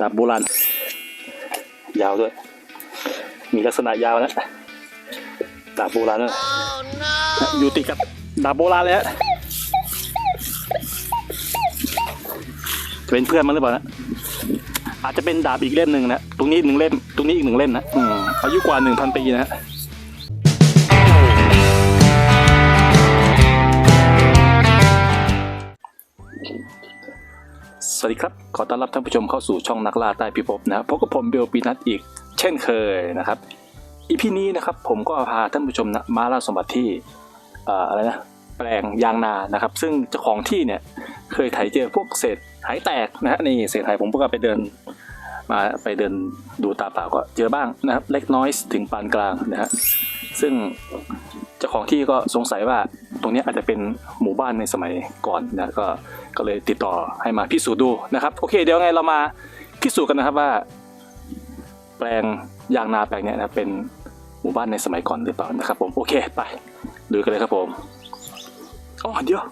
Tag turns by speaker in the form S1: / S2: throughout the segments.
S1: ดาบโบราณ ยาวด้วย มีลักษณะยาวนะดาบโบราณนะอยู่ติดกับดาบโบราณเลยฮะจะเป็นเพื่อนมันหรือเปล่านะอาจจะเป็นดาบอีกเล่มหนึ่งนะตรงนี้หนึ่งเล่ม ตรงนี้อีกหนึ่งเล่มนะอืมอายุกว่าหนึ่งพันปีนะฮะสวัสดีครับ ขอต้อนรับท่านผู้ชมเข้าสู่ช่องนักล่าใต้พิภพนะครับพบกับผมเบลปีนัทอีกเช่นเคยนะครับอีพีนี้นะครับผมก็พาท่านผู้ชมนะมาล่าสมบัติที่เอ่ออะไรนะแปลงยางนานะครับ ซึ่งเจ้าของที่เนี่ยเคยไถเจอพวกเศษหายแตกนะฮะนี่เศษหายผมก็ไปเดินมาไปเดินดูตาเปล่าก็เจอบ้างนะครับเล็กน้อยถึงปานกลางนะฮะซึ่งเจ้าของที่ก็สงสัยว่า ตรงนี้อาจจะเป็นหมู่บ้านในสมัยก่อนนะก็ก็เลยติดต่อให้มาพิสูจน์ดูนะครับโอเค เดี๋ยวไงเรามาพิสูจน์กันนะครับว่า แปลงยางนาแปลงนี้นะเป็นหมู่บ้านในสมัยก่อนหรือเปล่านะครับ ผมโอเคไปดูกันเลยครับผมอ๋อเดี๋ยว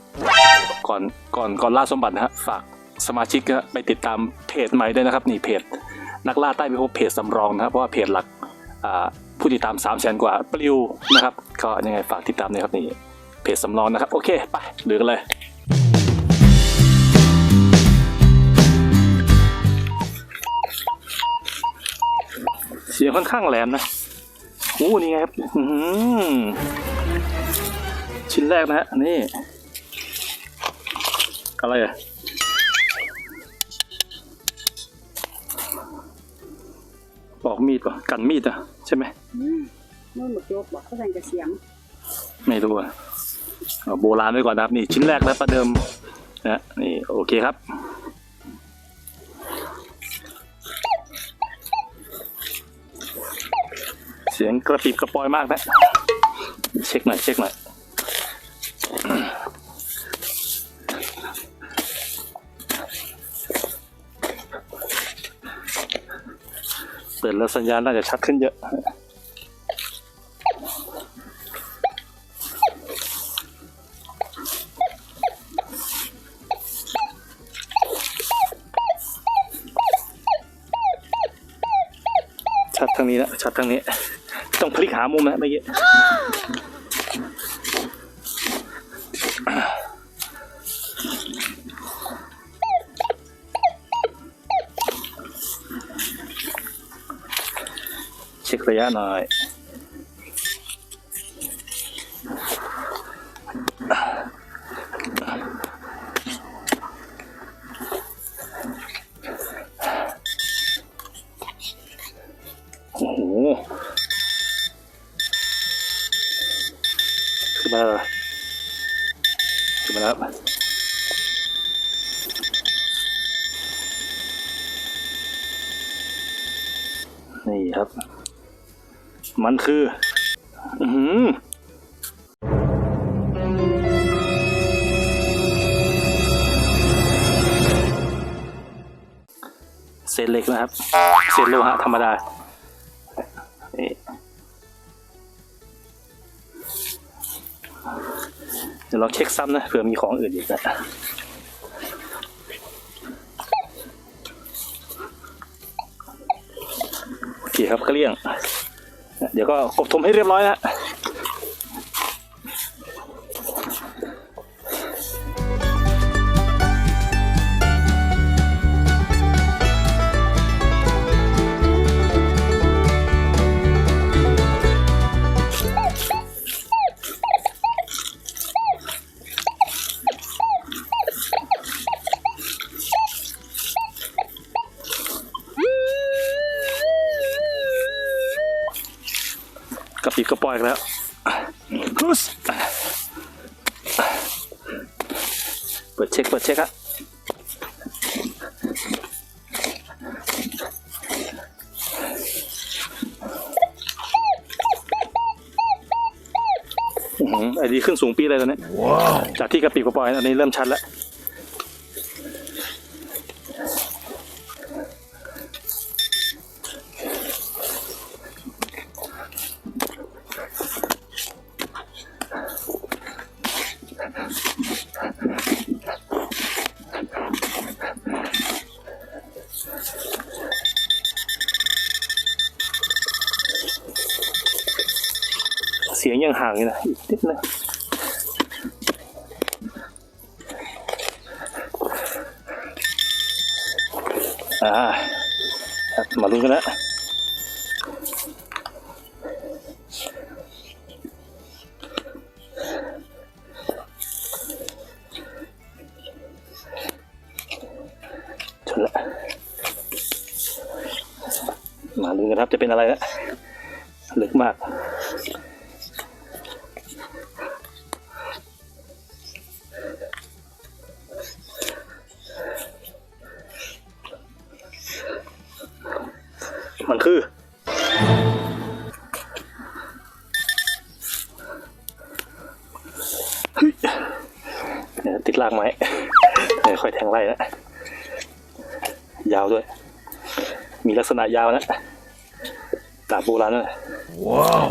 S1: ก่อนก่อนก่อนล่าสมบัตินะฮะฝากสมาชิกนะไปติดตามเพจใหม่ด้วยนะครับ นี่เพจนักล่าใต้พิภพเพจสำรองนะครับเพราะว่าเพจหลักผู้ติดตาม3 0 0 0 0 0 กว่าปลิวนะครับก็ยังไงฝากติดตามด้วยครับนี่ เพจสำรองนะครับ โอเค ไปดูกันเลยเสียงค่อนข้างแหลมนะโอ้นี่ไงครับอื้อหือชิ้นแรกนะฮะ นี่ อะไรอะปอกมีดป่ะกันมีดอะ ใช่ไหม
S2: อืมนู่นหมดยกบอกเขาใส่กระเสียง
S1: ไม่รู้อะเอา โบราณไว้ก่อนนะครับ นี่ชิ้นแรกนะประเดิมนะนี่โอเคครับ เสียงกระปิบกระปอยมากนะ เช็คหน่อยเช็คหน่อยเปิดแล้วสัญญาณน่าจะชัดขึ้นเยอะ ทางนี้นะชัดทางนี้ ต้องพลิกหามุมนะเมื่อกี้เช็คระยะหน่อย โอ้โหขึ้นมาแล้วขึ้นมาแล้วนี่ครับ มันคือ อือหือเศษเหล็กนะครับ เศษโลหะธรรมดา เดี๋ยวเราเช็คซ้ำนะเผื่อมีของอื่นอีกนะโอเคครับเลี้ยง เดี๋ยวก็กบทมให้เรียบร้อยนะ กระปิดกระปอยอีกแล้วฮึสเปิดเช็คเปิดเช็คครับอื้อหือไอ้ดีขึ้นสูงปีเลยตอนนี้ จากที่กระปิดกระปอยอันนี้เริ่มชัดแล้ว สียงยังห่างอยู่นะอีกนิดนึงอ่ามาลุ้นกันนะชนละมาลุ้นกันครับจะเป็นอะไรนะลึกมาก ษณะยาวนะดาบโบราณนะว้าว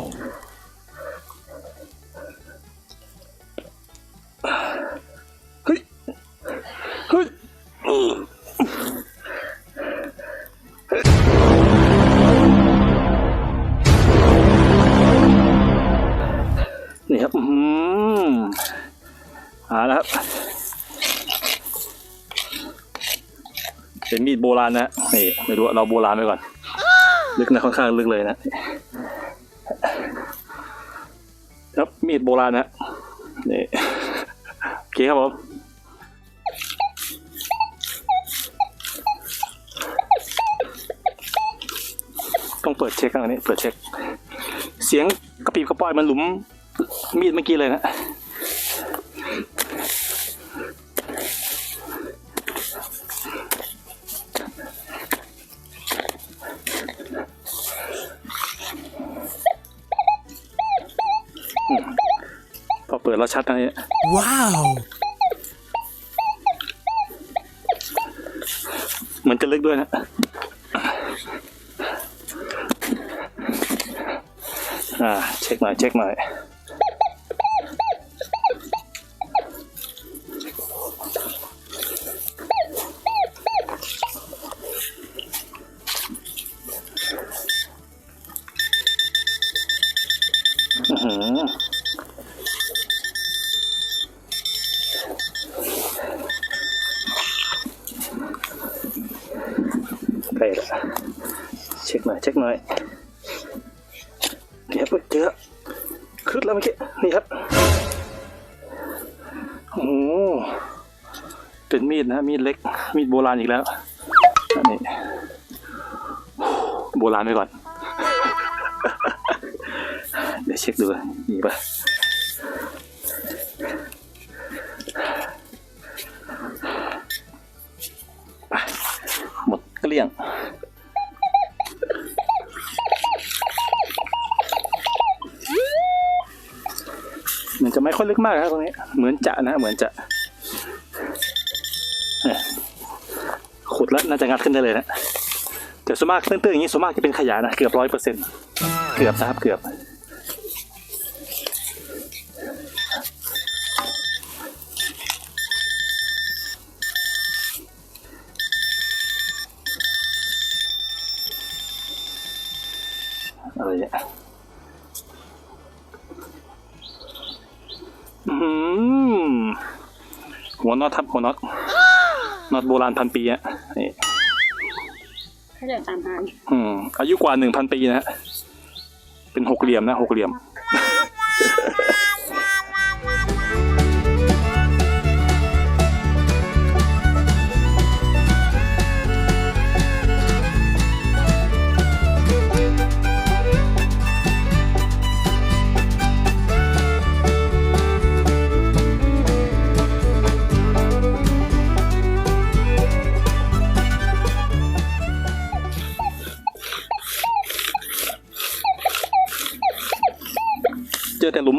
S1: าณนะนี่ไม่รู้เราโบราณไปก่อน ลึกนะค่อนข้างลึกเลยนะครับมีดโบราณนะนี่โอเคครับผมต้องเปิดเช็คกันอันนี้เปิดเช็ค เสียงกระปีบกระปอยมันหลุมมีดเมื่อกี้เลยนะ พอเปิดแล้วชัดนะเนี่ย
S3: Wow.
S1: มันจะลึกด้วยนะ อ่า เช็คหน่อย เช็คหน่อย ครับโอ้เป็นมีดนะมีดเล็ก มีดโบราณอีกแล้วอันนี้โบราณไปก่อน เดี๋ยวเช็คดูมีปะหมดเกลี้ยง มันจะไม่ ค่อยลึกมากนะครับตรงนี้ เหมือนจะนะ เหมือนจะขุดแล้วน่าจะงัดขึ้นได้เลยนะแต่ส่วนมากตื้นๆอย่างนี้ส่วนมากจะเป็นขยะนะเกือบร้อยเปอร์เซ็นต์เกือบนะครับเกือบาณพันปีอะนี่
S2: เขาจะตามหา
S1: อืมอายุกว่าหนึ่งพันปีนะฮะเป็นหกเหลี่ยมนะหกเหลี่ยม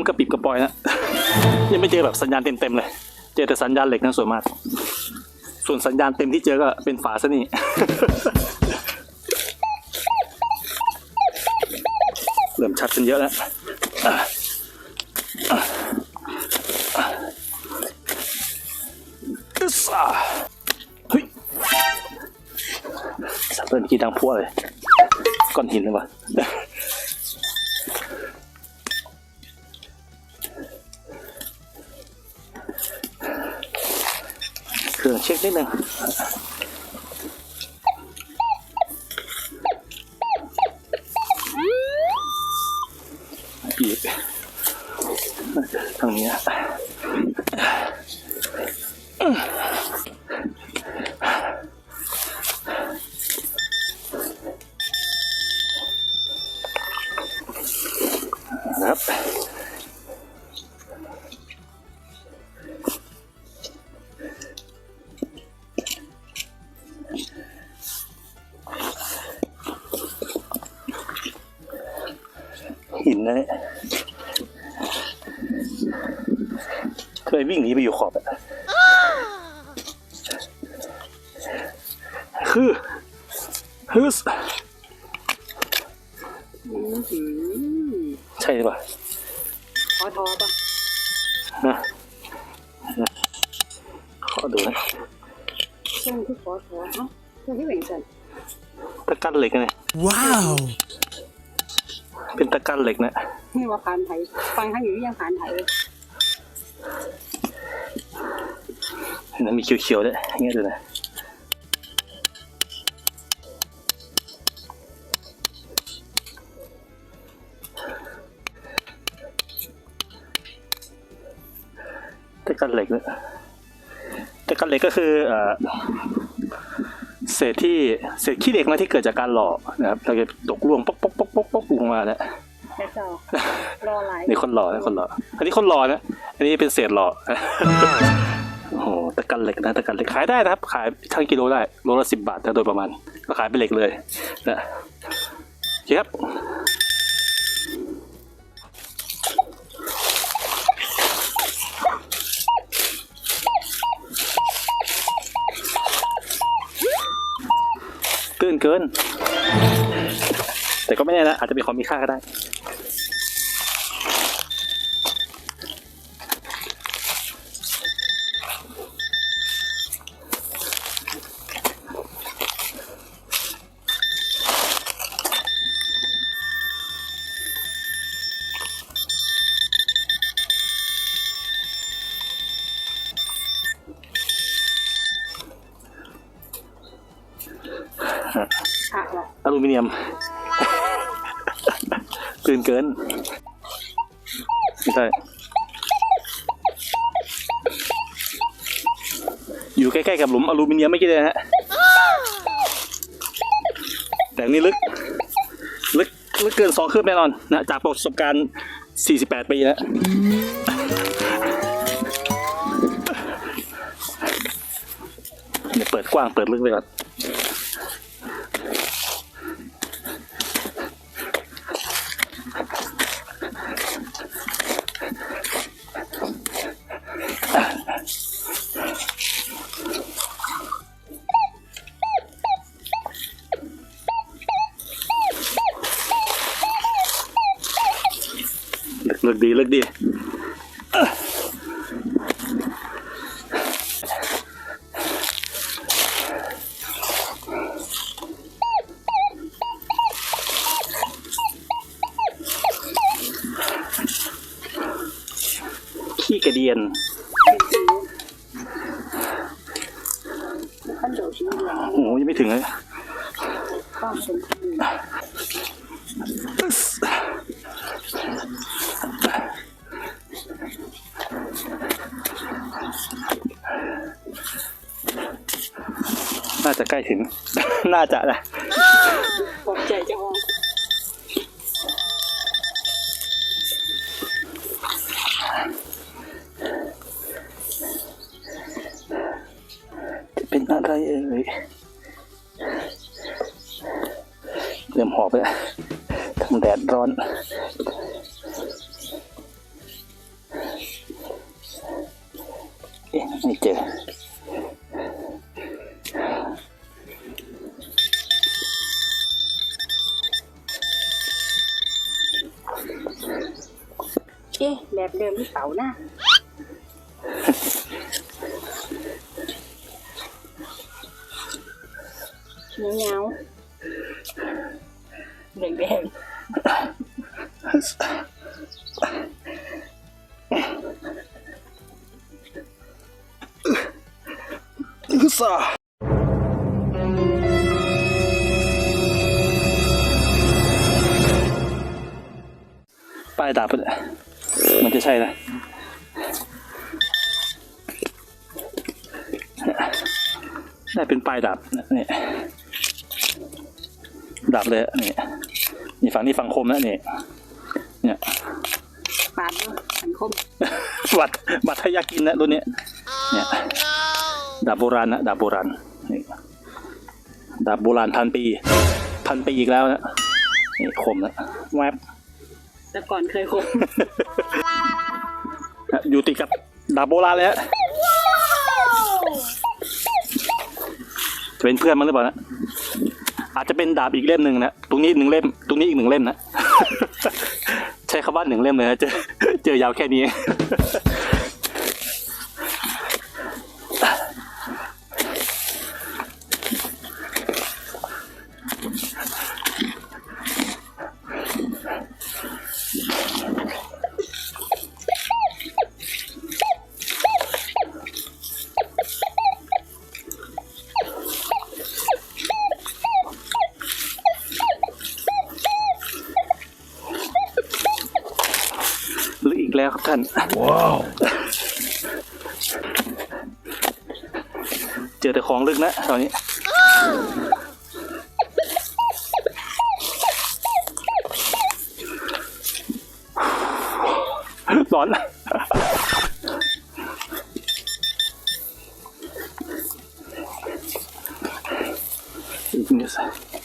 S1: กระปิบกระปอยนะ ยังไม่เจอแบบสัญญาณเต็มๆเลย เจอแต่สัญญาณเหล็กนะส่วนมาก ส่วนสัญญาณเต็มที่เจอก็เป็นฝาซะนี่เริ่มชัดกันเยอะแล้วอะอะอะอึ๊สอะเฮ้ยสัตว์เริ่มกีดังพัวเลย ก้อนหินเลยวะ นิดหนึ่งอีกทางนี้ เคยวิ่งหนีไปอยู่ขอบอะคือฮึส
S2: อืมหืม
S1: ใช่หรือเปล่า
S2: ขอทอป่ะ
S1: นะนะขอดูนะ
S2: เช่นที่ขอทอเอ้าเพื่อนที่เหว่งสัน
S1: ตะกันเหล็กนะเนี่ย
S3: Wow!
S1: เป็นตะกันเหล็กนะ
S2: นี่ว่าผ่านไทยฟังทั้งอยู่ที่ยังผ่านไท ยเลย
S1: เห็นไหมมีเขียวๆด้วยอย่างเงี้ยดูนะตะกันเหล็กนะตะกันเหล็กก็คือเอ่อเศษที่เศษขี้เหล็กนะที่เกิดจากการหล่อนะครับเราจะตกล่วงป๊อกป๊อกป๊อกป๊อกป๊อกลงมาเนี่ย
S2: แล้วเจ้ารอหลาย
S1: นี่คนหล่อนะคนหล่ออันนี้คนหล่อนะอันนี้เป็นเศษหล่อโอ้โหตะ กันเหล็กนะตะกันเหล็กขายได้นะครับ ขายทั้งกิโลได้โลละสิบบาทนะโดยประมาณ ก็ขายเป็นเหล็กเลยนะโอเคครับเกินเกิน แต่ก็ไม่แน่นะอาจจะเป็นของมีค่าก็ได้
S2: อ
S1: ลูมิเนียมกลืนเกิน ไม่ใช่ อยู่ใกล้ๆกับหลุมอลูมิเนียมไม่กี่เลยนฮะ แต่นี่ลึก ลึก ลึกเกินสองคืบแน่นอนนะ จากประสบการณ์ 48 ปีแล้วเดี๋ยวเปิดกว้างเปิดลึกไปก่อน ลึกลึกดีลึกดีขี้กระเดียน
S2: โอ้
S1: ยังไม่ถึงเลย ล้ถึง น่าจะนะ
S2: ปลอบใจเจะห้าของ
S1: จะเป็นอะไรเอ่ยเริ่มหอบไปแล้วทั้งแดดร้อนเอ๊ะไม่เจอ
S2: บบเดิมหรือเปล่านะเงาเงาแดงแดง
S1: อฮึซ่าป้ายดาบปะเนี่ย มันจะใช่นะได้เป็นปลายดาบนะนี่ดาบเลยอะนี่นี่ฝั่งนี้ฝั่งคมนะนี่เนี่ย
S2: ปาดด้วยสังคม
S1: บัตรบัตรทยากินนะรุ่นนี้เนี่ยดาบโบราณนะดาบโบราณนี่ดาบโบราณพันปี พันปีอีกแล้วนะนี่คมนะแวบ
S2: แต่ก่อนเคยคม
S1: นะ อยู่ติดกับดาบโบราณเลยฮะจะเป็นเพื่อนมันหรือเปล่านะอาจจะเป็นดาบอีกเล่มหนึ่งนะตรงนี้หนึ่งเล่ม ตรงนี้อีกหนึ่งเล่มนะ ใช้คำว่าหนึ่งเล่มเลยนะเจอเจอยาวแค่นี้ แล้วครับท่าน ว้าว เจอแต่ของลึกนะตอนนี้ ร้อนอีกนิด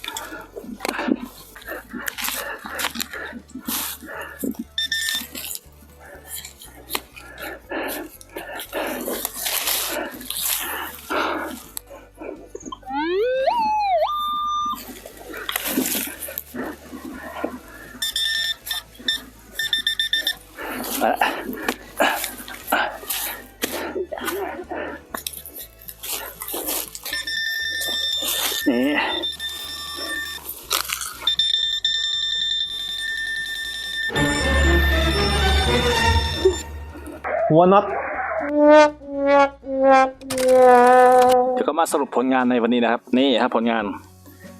S3: หัวน็อต
S1: เดี๋ยวก็มาสรุปผลงานในวันนี้นะครับ นี่ครับผลงาน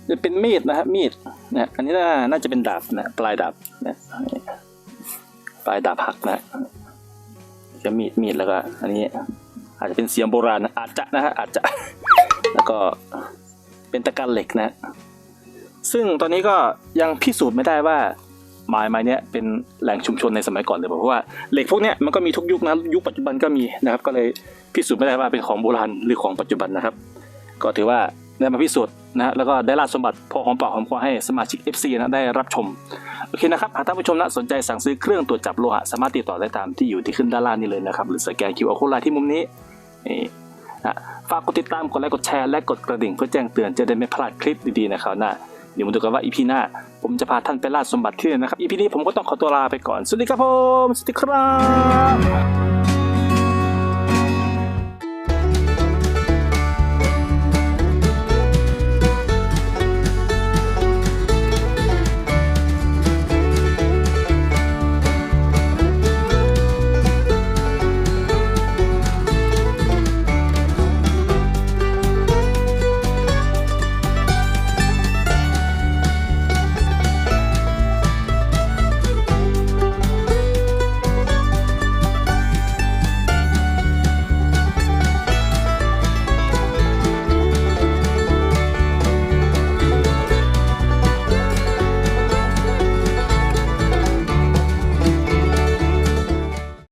S1: จะเป็นมีดนะครับมีดนะอันนี้น่าจะเป็นดาบนะปลายดาบนะปลายดาบหักนะจะมีดมีดแล้วก็ อันนี้อาจจะเป็นเสียงโบราณนะอาจจะนะฮะอาจจะ แล้วก็เป็นตะกันเหล็กนะ ซึ่งตอนนี้ก็ยังพิสูจน์ไม่ได้ว่า ไม้ไม้เนี้ยเป็นแหล่งชุมชนในสมัยก่อนเลยเพราะว่าเหล็กพวกเนี้ยมันก็มีทุกยุคนะยุคปัจจุบันก็มีนะครับก็เลยพิสูจน์ไม่ได้ว่าเป็นของโบราณหรือของปัจจุบันนะครับ ก็ถือว่าได้มาพิสูจน์นะฮะแล้วก็ได้ราชสมบัติพอหอมปากหอมคอให้สมาชิก FC นะได้รับชมโอเคนะครับหากท่านผู้ชมนะสนใจสั่งซื้อเครื่องตรวจจับโลหะสามารถติดต่อได้ตามที่อยู่ที่ขึ้นด้านล่างนี้เลยนะครับหรือสแกน QR code ไลน์ที่มุมนี้นี่นะฝากกดติดตามกดไลค์กดแชร์และกดกระดิ่งเพื่อแจ้งเตือนจะได้ไม่พลาดคลิปดีๆนะครับน้า เดี๋ยวมาดูกันว่าอีพีหน้า ผมจะพาท่านไปล่าสมบัติที่ไหนนะครับอีพีนี้ผมก็ต้องขอตัวลาไปก่อน สวัสดีครับผม สวัสดีครับ